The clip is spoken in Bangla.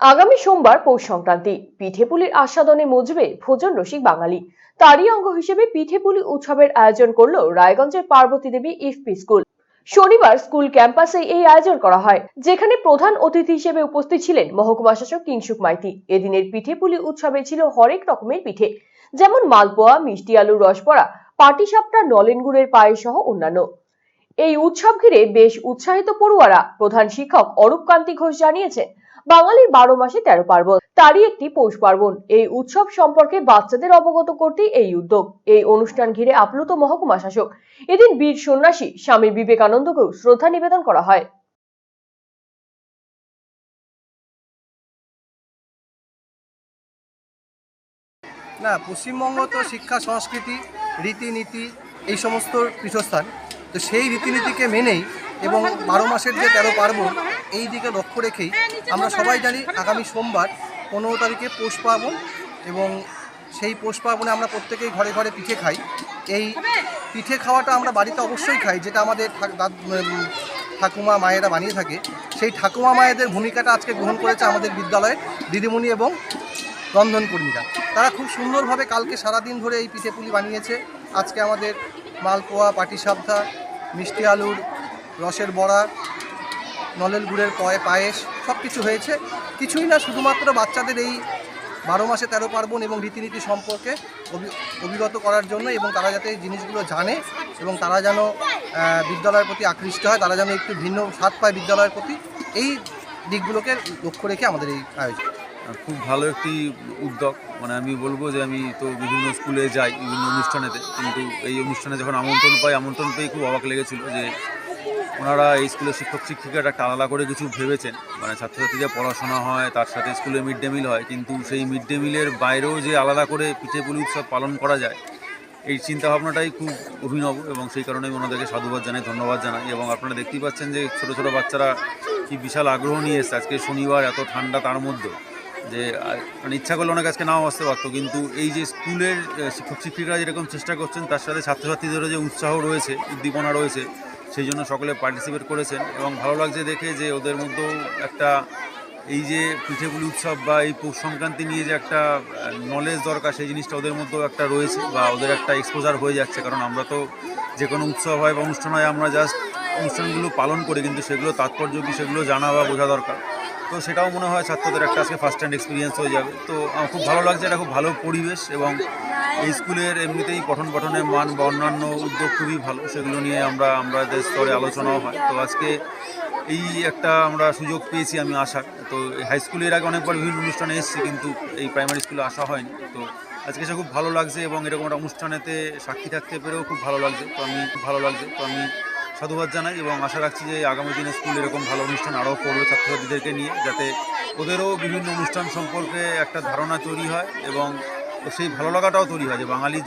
আগামী সোমবার পৌষ সংক্রান্তি। পিঠেপুলির আস্বাদনে মজবে ভোজন রসিক বাঙালি। তারই অঙ্গ হিসেবে পিঠেপুলি উৎসবের আয়োজন করল রায়গঞ্জের পার্বতী দেবী ইফপি স্কুল। শনিবার স্কুল ক্যাম্পাসে এই আয়োজন করা হয়, যেখানে প্রধান অতিথি হিসেবে উপস্থিত ছিলেন মহকুমা শাসক কিংসুক মাইতি। এদিনের পিঠেপুলি উৎসবে ছিল হরেক রকমের পিঠে, যেমন মালপোয়া, মিষ্টি আলুর রসবড়া পাটিসাপটা নলেন গুড়ের পায়েস সহ অন্যান্য। এই উৎসব ঘিরে বেশ উৎসাহিত পড়ুয়ারা প্রধান শিক্ষক অরূপ কান্তি ঘোষ জানিয়েছেন বাঙালির বারো মাসে তেরো পার্বণ। তারই একটি পৌষ পার্বণ। এই উৎসব সম্পর্কে বাচ্চাদের অবগত করতেই এই উদ্যোগ। এই অনুষ্ঠান ঘিরে আপ্লুত মহকুমা শাসক। এদিন বীর সন্ন্যাসী স্বামী বিবেকানন্দকেও শ্রদ্ধা নিবেদন করা হয়। না, পশ্চিমবঙ্গ তো শিক্ষা, সংস্কৃতি, রীতিনীতি এই সমস্ত পীঠস্থান। তো সেই রীতিনীতিকে মেনেই এবং বারো মাসের যে তেরো পার্বণ এই দিকে লক্ষ্য রেখেই আমরা সবাই জানি আগামী সোমবার পনেরো তারিখে পৌষ পার্বণ এবং সেই পৌষ পার্বণে আমরা প্রত্যেকেই ঘরে ঘরে পিঠে খাই। এই পিঠে খাওয়াটা আমরা বাড়িতে অবশ্যই খাই যেটা আমাদের ঠাকুমা মায়েরা বানিয়ে থাকে। সেই ঠাকুমা মায়েদের ভূমিকাটা আজকে গ্রহণ করেছে আমাদের বিদ্যালয়ের দিদিমণি এবং রন্ধনকর্মীরা। তারা খুব সুন্দরভাবে কালকে সারাদিন ধরে এই পিঠেপুলি বানিয়েছে। আজকে আমাদের মালপোয়া পাটিসাপটা মিষ্টি আলুর রসের বড়া নলেল গুড়ের পয়ে পায়েস সব কিছু হয়েছে। কিছুই না, শুধুমাত্র বাচ্চাদের এই বারো মাসে তেরো পার্বণ এবং রীতিনীতি সম্পর্কে অভিগত করার জন্য এবং তারা যাতে এই জিনিসগুলো জানে এবং তারা যেন বিদ্যালয়ের প্রতি আকৃষ্ট হয়, তারা যেন একটু ভিন্ন স্বাদ পায় বিদ্যালয়ের প্রতি, এই দিকগুলোকে লক্ষ্য রেখে আমাদের এই আয়োজন। খুব ভালো একটি উদ্যোগ। মানে আমি বলব যে আমি তো বিভিন্ন স্কুলে যাই, বিভিন্ন অনুষ্ঠানেতে। কিন্তু এই অনুষ্ঠানে যখন আমন্ত্রণ পাই, আমন্ত্রণ পেয়ে খুব অবাক লেগেছিল যে ওনারা এই স্কুলের শিক্ষক, শিক্ষিকারা একটা আলাদা করে কিছু ভেবেছেন। মানে ছাত্রছাত্রীদের পড়াশোনা হয়, তার সাথে স্কুলে মিড ডে মিল হয়, কিন্তু সেই মিড ডে মিলের বাইরেও যে আলাদা করে পিঠেপুলি উৎসব পালন করা যায়, এই চিন্তাভাবনাটাই খুব অভিনব এবং সেই কারণে আমি ওনাদেরকে সাধুবাদ জানাই, ধন্যবাদ জানাই। এবং আপনারা দেখতেই পাচ্ছেন যে ছোটো ছোটো বাচ্চারা কি বিশাল আগ্রহ নিয়ে এসছে। আজকে শনিবার এত ঠান্ডা তার মধ্যে যে মানে ইচ্ছা করলে অনেক আজকে নাও আসতে পারতো, কিন্তু এই যে স্কুলের শিক্ষক, শিক্ষিকারা যেরকম চেষ্টা করছেন, তার সাথে ছাত্রছাত্রীদেরও যে উৎসাহ রয়েছে, উদ্দীপনা রয়েছে সেই জন্য সকলে পার্টিসিপেট করেছেন এবং ভালো লাগছে দেখে যে ওদের মধ্যেও একটা এই যে পিঠেপুলি উৎসব বা এই পৌষ সংক্রান্তি নিয়ে যে একটা নলেজ দরকার, সেই জিনিসটা ওদের মধ্যেও একটা রয়েছে বা ওদের একটা এক্সপোজার হয়ে যাচ্ছে। কারণ আমরা তো যে কোনো উৎসব হয় বা অনুষ্ঠান হয়, আমরা জাস্ট অনুষ্ঠানগুলো পালন করি, কিন্তু সেগুলো তাৎপর্য কি সেগুলো জানা বা বোঝা দরকার। তো সেটাও মনে হয় ছাত্রদের একটা আজকে ফার্স্ট হ্যান্ড এক্সপিরিয়েন্স হয়ে যাবে। তো খুব ভালো লাগছে, এটা খুব ভালো পরিবেশ এবং এই স্কুলের এমনিতেই পঠন পাঠনের মান বা অন্যান্য উদ্যোগ খুবই ভালো। সেগুলো নিয়ে আমরা আমাদের স্তরে আলোচনাও হয়। তো আজকে এই একটা আমরা সুযোগ পেয়েছি আমি আসার। তো হাই স্কুলের আগে অনেকবার বিভিন্ন অনুষ্ঠানে এসেছি, কিন্তু এই প্রাইমারি স্কুলে আসা হয়নি। তো আজকে সে খুব ভালো লাগছে এবং এরকম একটা অনুষ্ঠানেতে সাক্ষী থাকতে পেরেও খুব ভালো লাগছে। তো আমি খুব ভালো লাগছে। তো আমি সাধুবাদ জানাই এবং আশা রাখছি যে আগামী দিনে স্কুল এরকম ভালো অনুষ্ঠান আরও করবে ছাত্রছাত্রীদেরকে নিয়ে, যাতে ওদেরও বিভিন্ন অনুষ্ঠান সম্পর্কে একটা ধারণা তৈরি হয় এবং সেই ভালো লাগাটাও তৈরি হয় যে বাঙালির